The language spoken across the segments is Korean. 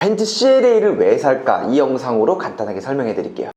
벤츠 CLA를 왜 살까? 이 영상으로 간단하게 설명해 드릴게요.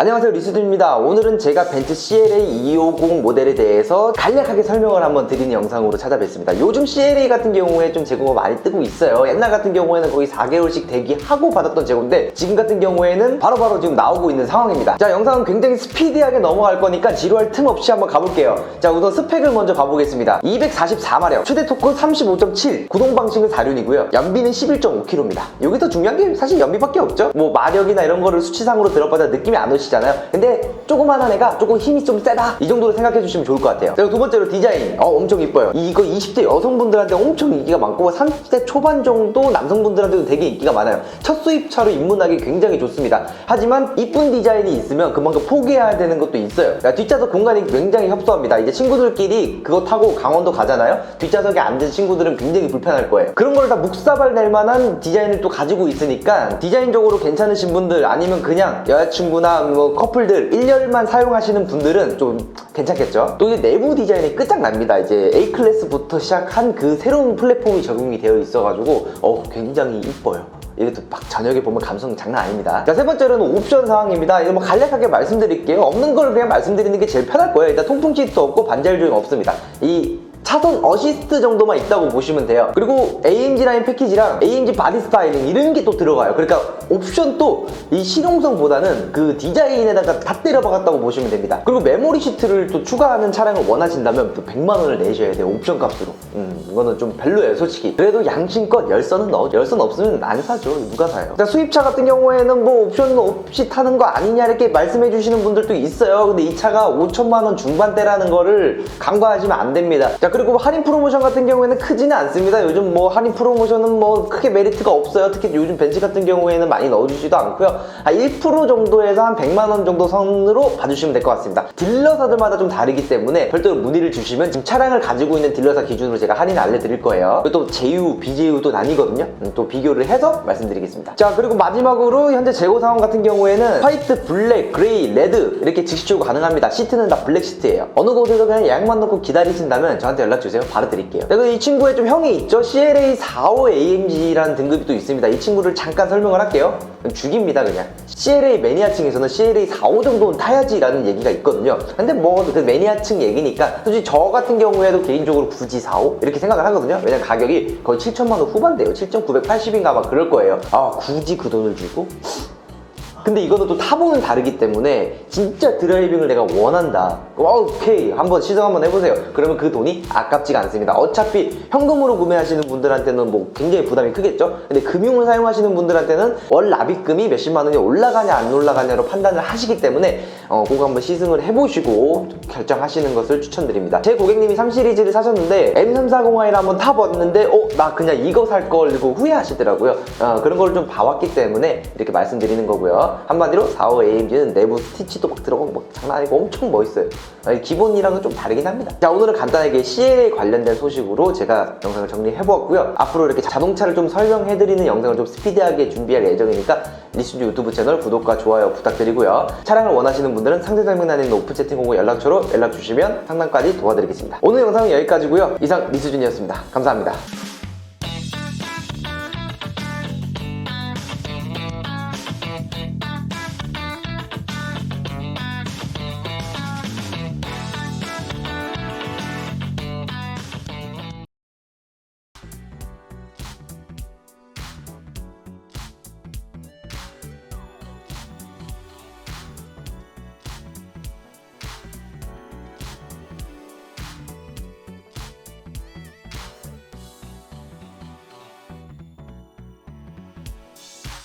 안녕하세요 리스준입니다. 오늘은 제가 벤츠 CLA 250 모델에 대해서 간략하게 설명을 한번 드리는 영상으로 찾아뵙습니다. 요즘 CLA 같은 경우에 좀 재고가 많이 뜨고 있어요. 옛날 같은 경우에는 거의 4개월씩 대기하고 받았던 재고인데 지금 같은 경우에는 바로 바로 지금 나오고 있는 상황입니다. 자 영상은 굉장히 스피디하게 넘어갈 거니까 지루할 틈 없이 한번 가볼게요. 자 우선 스펙을 먼저 봐보겠습니다. 244마력 최대 토크 35.7 구동 방식은 4륜이고요. 연비는 11.5km입니다 여기서 중요한 게 사실 연비밖에 없죠. 뭐 마력이나 이런 거를 수치상으로 들어봐도 느낌이 안 오시 잖아요. 근데 조그만한 애가 조금 힘이 좀 세다. 이 정도로 생각해 주시면 좋을 것 같아요. 그리고 두 번째로 디자인. 어 엄청 이뻐요. 이거 20대 여성분들한테 엄청 인기가 많고 30대 초반 정도 남성분들한테도 되게 인기가 많아요. 첫 수입차로 입문하기 굉장히 좋습니다. 하지만 이쁜 디자인이 있으면 그만큼 포기해야 되는 것도 있어요. 그러니까 뒷좌석 공간이 굉장히 협소합니다. 이제 친구들끼리 그거 타고 강원도 가잖아요? 뒷좌석에 앉은 친구들은 굉장히 불편할 거예요. 그런 걸 다 묵사발 낼 만한 디자인을 또 가지고 있으니까 디자인적으로 괜찮으신 분들 아니면 그냥 여자친구나 뭐 커플들 1년만 사용하시는 분들은 좀 괜찮겠죠 또 이게 내부 디자인이 끝장납니다 이제 A클래스부터 시작한 그 새로운 플랫폼이 적용이 되어 있어가지고 어 굉장히 이뻐요 이것도 막 저녁에 보면 감성 장난 아닙니다. 자, 세 번째로는 옵션 상황입니다. 이거 뭐 간략하게 말씀드릴게요. 없는 걸 그냥 말씀드리는 게 제일 편할 거예요. 일단 통풍 시트도 없고 반자율 주행 없습니다. 이 차선 어시스트 정도만 있다고 보시면 돼요. 그리고 AMG 라인 패키지랑 AMG 바디 스타일링 이런 게 또 들어가요. 그러니까 옵션도 이 실용성보다는 그 디자인에다가 다 때려박았다고 보시면 됩니다. 그리고 메모리 시트를 또 추가하는 차량을 원하신다면 또 100만 원을 내셔야 돼요. 옵션 값으로. 음, 이거는 좀 별로예요, 솔직히. 그래도 양심껏 열선은 넣어. 열선 없으면 안 사죠. 누가 사요? 자, 수입차 같은 경우에는 뭐 옵션 없이 타는 거 아니냐 이렇게 말씀해 주시는 분들도 있어요. 근데 이 차가 5천만 원 중반대라는 거를 간과하시면 안 됩니다. 자, 그리고 할인 프로모션 같은 경우에는 크지는 않습니다. 요즘 뭐 할인 프로모션은 뭐 크게 메리트가 없어요. 특히 요즘 벤츠 같은 경우에는 많이 넣어주지도 않고요. 한 1% 정도에서 한 100만 원 정도 선으로 봐주시면 될 것 같습니다. 딜러사들마다 좀 다르기 때문에 별도로 문의를 주시면 지금 차량을 가지고 있는 딜러사 기준으로 제가 할인 알려드릴 거예요. 그리고 또 제휴, 비제휴도 나뉘거든요. 음, 또 비교를 해서 말씀드리겠습니다. 자, 그리고 마지막으로 현재 재고 상황 같은 경우에는 화이트, 블랙, 그레이, 레드 이렇게 즉시 출고 가능합니다. 시트는 다 블랙 시트예요. 어느 곳에서 그냥 예약만 넣고 기다리신다면 저한테 연락 주세요. 바로 드릴게요. 그리고 이 친구의 좀 형이 있죠. CLA 45 AMG라는 등급이 또 있습니다. 이 친구를 잠깐 설명을 할게요. 죽입니다, 그냥. CLA 매니아층에서는 CLA 45 정도는 타야지라는 얘기가 있거든요. 근데 뭐 그 매니아층 얘기니까 솔직히 저 같은 경우에도 개인적으로 굳이 45 이렇게 생각을 하거든요. 왜냐면 가격이 거의 7천만 원 후반대예요. 7,980인가 아마 그럴 거예요. 아 굳이 그 돈을 주고 근데 이거는 또 타보는 다르기 때문에 진짜 드라이빙을 내가 원한다. 와, 오케이. 한번 시승 한번 해보세요. 그러면 그 돈이 아깝지가 않습니다. 어차피 현금으로 구매하시는 분들한테는 뭐 굉장히 부담이 크겠죠? 근데 금융을 사용하시는 분들한테는 월 납입금이 몇십만 원이 올라가냐 안 올라가냐로 판단을 하시기 때문에 어, 그거 한번 시승을 해보시고 결정하시는 것을 추천드립니다. 제 고객님이 3 시리즈를 사셨는데 M340i를 한번 타봤는데 어, 나 그냥 이거 살 걸 이거 후회하시더라고요. 어, 그런 걸 좀 봐왔기 때문에 이렇게 말씀드리는 거고요. 한마디로 45 AMG는 내부 스티치도 막 들어가고 막 장난 아니고 엄청 멋있어요. 아니, 기본이랑은 좀 다르긴 합니다. 자, 오늘은 간단하게 CLA 관련된 소식으로 제가 영상을 정리해보았고요. 앞으로 이렇게 자동차를 좀 설명해드리는 영상을 좀 스피디하게 준비할 예정이니까 리스주 유튜브 채널 구독과 좋아요 부탁드리고요. 차량을 원하시는 분 들은 상세 설명란에 있는 오픈 채팅 공고 연락처로 연락 주시면 상담까지 도와드리겠습니다. 오늘 영상은 여기까지고요. 이상 리스준이었습니다. 감사합니다.